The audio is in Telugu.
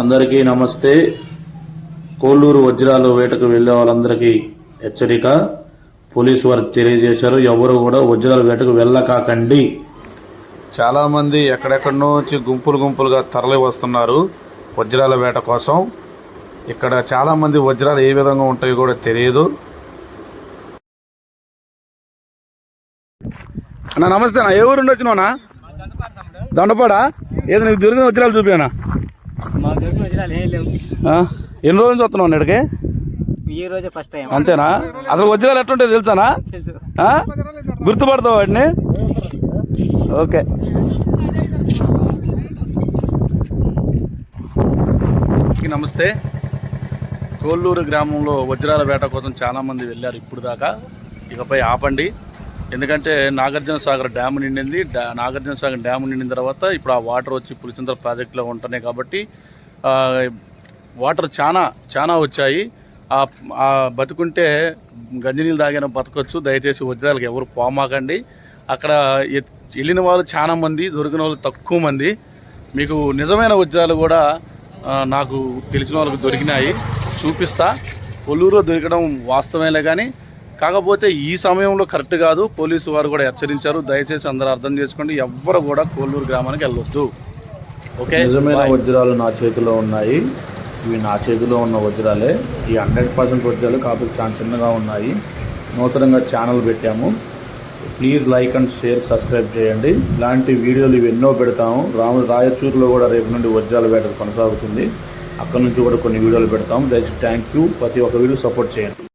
అందరికీ నమస్తే. కోళ్ళూరు వజ్రాలు వేటకు వెళ్ళే వాళ్ళందరికీ హెచ్చరిక. పోలీసు వారు తెలియజేశారు. ఎవరు కూడా వజ్రాల వేటకు వెళ్ళకాకండి. చాలామంది మంది నుంచి గుంపులు గుంపులుగా తరలి వస్తున్నారు వజ్రాల వేట కోసం. ఇక్కడ చాలామంది వజ్రాలు ఏ విధంగా ఉంటాయో కూడా తెలియదు. అన్న నమస్తే అన్న. ఏ ఊరు నుండి దండపాడా? ఏదో నీకు దొరికిన వజ్రాలు చూపానా ఎన్ని రోజులు నుంచి వస్తున్నావు ఇక్కడికి ఈ రోజే ఫస్ట్ టైం అంతేనా? అసలు వజ్రాలు ఎట్లుంటాయి తెలుసానా? గుర్తుపడతావు వాటిని? ఓకే. నమస్తే. కోల్లూరు గ్రామంలో వజ్రాల వేట కోసం చాలామంది వెళ్ళారు ఇప్పుడు దాకా ఇకపై ఆపండి. ఎందుకంటే నాగార్జున సాగర్ డ్యామ్ నిండింది. నాగార్జున సాగర్ డ్యామ్ నిండిన తర్వాత ఇప్పుడు ఆ వాటర్ వచ్చి పులిచింతల ప్రాజెక్టులో ఉంటున్నాయి కాబట్టి వాటర్ చాలా చాలా వచ్చాయి. ఆ బతుకుంటే గంజినీళ్ళు తాగిన బతకొచ్చు. దయచేసి వజ్రాలకు ఎవరు పోమాకండి. అక్కడ వెళ్ళిన వాళ్ళు చాలా మంది దొరికిన వాళ్ళు తక్కువ మంది. మీకు నిజమైన వజ్రాలు కూడా నాకు తెలిసిన వాళ్ళకి దొరికినాయి. చూపిస్తా. కొల్లూరులో దొరకడం వాస్తవేలే కానీ కాకపోతే ఈ సమయంలో కరెక్ట్ కాదు. పోలీసు వారు కూడా హెచ్చరించారు. దయచేసి అందరూ అర్థం చేసుకోండి. ఎవ్వరు కూడా కోల్లూరు గ్రామానికి వెళ్ళొద్దు. ఓకే? నిజమైన వజ్రాలు నా చేతిలో ఉన్నాయి. ఇవి నా చేతిలో ఉన్న వజ్రాలే. ఈ హండ్రెడ్ పర్సెంట్ వజ్రాలు కాకపోతే చాలా చిన్నగా ఉన్నాయి. నూతనంగా ఛానల్ పెట్టాము. Please like and share subscribe చేయండి. ఇలాంటి వీడియోలు ఇవి ఎన్నో పెడతాము. రాము రాయచూరులో కూడా రేపు నుండి వజ్రాల వేట కొనసాగుతుంది. అక్కడ నుంచి కూడా కొన్ని వీడియోలు పెడతాము. దయచేసి థ్యాంక్ యూ. ప్రతి ఒక్క వీడియో సపోర్ట్ చేయండి.